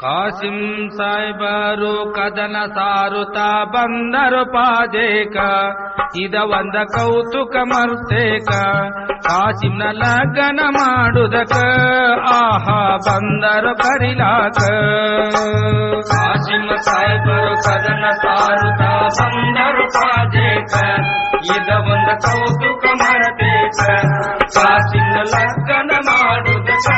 ಕಾಸಿಂ ಸಾಯ್ಬರು ಕದನ ಸಾರುತ ಬಂದರು ಪಾದೇಕ. ಇದ ಒಂದ ಕೌತುಕ ಮರ್ತೇಕ. ಕಾಸಿಂನ ಲಗ್ನ ಮಾಡುದಕ. ಆಹಾ, ಬಂದರು ಕರಿಲಾಕ. ಕಾಸಿಂ ಸಾಯ್ಬರು ಕದನ ಸಾರುತ ಬಂದರು ಪಾದೇಕ. ಇದ ಒಂದ ಕೌತುಕ ಮರ್ತೇಕ ಕಾಸಿಂನ ಲಗ್ನ ಮಾಡುದಕ.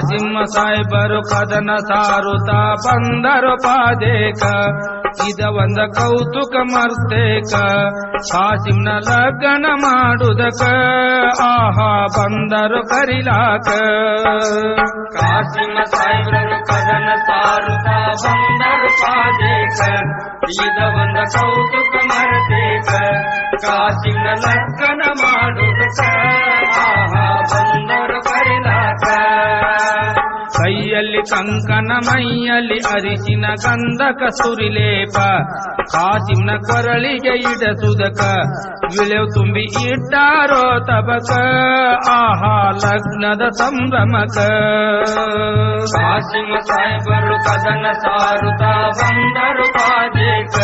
ಕಾಸಿಮ್ಮ ಸಾಹೇಬರು ಕದನ ಸಾರುತ ಬಂದರು ಪಾದೇಕ. ಇದ ಒಂದ ಕೌತುಕ ಮರ್ತೇಕ. ಕಾಸಿಂನ ಲಗ್ನ ಮಾಡುದಕ. ಆಹಾ, ಬಂದರು ಕರಿಲಾಕ. ಕಾಸಿಂಹ ಸಾಹೇಬರು ಕದನ ಸಾರುತ ಬಂದರು ಪಾದೇಕ. ಇದ ಒಂದ ಕೌತುಕ ಮರ್ತೇಕ. ಕಾಸಿಂನ ಲಗ್ನ ಮಾಡುದಕ. ಆಹಾ, ಬಂದರು ಕರಿಲಾಕ. ಕೈಯಲ್ಲಿ ಕಂಕನ ಮೈಯಲ್ಲಿ ಅರಿಶಿನ ಗಂಧಕ ಸುರಿಲೇಪ. ಕಾಸಿಂನ ಕೊರಳಿಗೆ ಇಡಸುದಕ ಇಳೆವು ತುಂಬಿ ಇಟ್ಟಾರೋ ತಬಕ. ಆಹಾ, ಲಗ್ನದ ಸಂಭ್ರಮಕ. ಕಾಸಿಮ ಸಾಹೇಬರು ಕದನ ಸಾರುತ ಬಂದರು ಪಾದೇಕ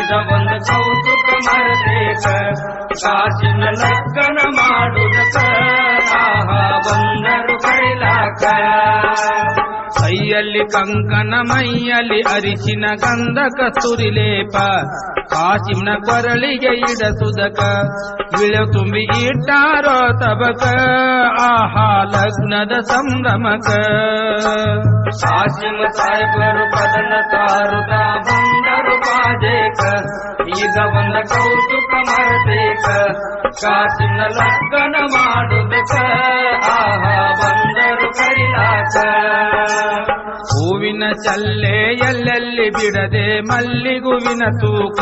ಇದ ಒಂದು ಕೌತುಕ ಮರದೇಕ ಕಾಸಿನ ಲಗ್ನ ಬಂದರು ಕೈಲಾಸ. ಕೈಯಲ್ಲಿ ಕಂಕನ, ಮೈಯಲ್ಲಿ ಅರಿಶಿನ ಗಂಧಕ ಸುರಿಲೇಪ. ಪರಲಿ ಕೊರಳಿಗೆ ಇಡಸುದಕ ವಿಳ ತುಂಬಿ ಇಟ್ಟಾರೋ ತಬಕ. ಆಹಾ, ಲಗ್ನದ ಸಂಭ್ರಮಕ. ಕಾಶಿಮ ಸಾಹೇಬರು ಪದನ ಸಾರುತ್ತ ಬಂದರು ಪಾದೇಕ. ಈಗ ಬಂದ ಕೌತುಕ ಮರಬೇಕ ಕಾಸಿನ ಲಗ್ನ ಮಾಡುದು ಆಹಾ, ಬಂದರು ಕರಿಲಾಕ ಹೂವಿನ ಚಲ್ಲೆ ಎಲ್ಲೆಲ್ಲಿ ಬಿಡದೆ ಮಲ್ಲಿಗುವಿನ ತೂಕ.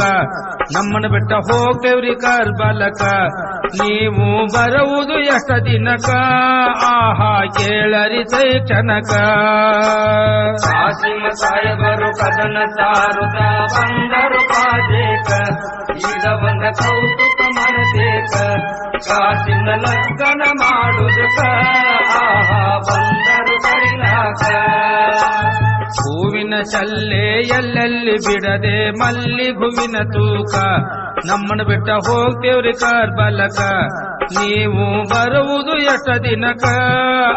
ನಮ್ಮನ ಬೆಟ್ಟ ಹೋಗ್ತೇವ್ರಿ ಕಾರ್ಬಲಕ. ನೀವು ಬರುವುದು ಎಷ್ಟ ದಿನಕ? ಆಹಾ, ಕೇಳರಿ ಸೈ ಕ್ಷಣಕ ಆಸಿಮ ಸಾಯಬರು ಕದನ ಸಾರುದ ಬಂದರು ಪಾದೇಕ ಈಗ ಬಂದ ಕೌತುಕ ಕಾಸಿನ ಲಗ್ನ ಮಾಡುದಕ ಆಹಾ ಬಂದರು ಕರಿಲಾಕ ಹೂವಿನ ಚಲ್ಲೆ ಎಲ್ಲೆಲ್ಲಿ ಬಿಡದೆ ಮಲ್ಲಿ ಹೂವಿನ ತೂಕ. ನಮ್ಮನ ಬಿಟ್ಟ ಹೋಗ್ತೇವ್ರಿ ಕಾರ್ಬಲಕ ನೀವು ಬರುವುದು ಎಷ್ಟ ದಿನಕ?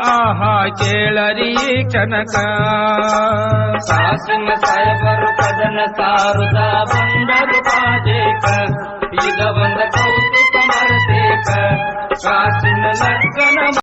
ಆಹಾ, ಕೇಳರಿ ಕನಕ ಸಾಸಿನ ಸಾಯಬರು ಕದನ ಸಾರುದ ಬಂದರು ಪಾದೇಕ.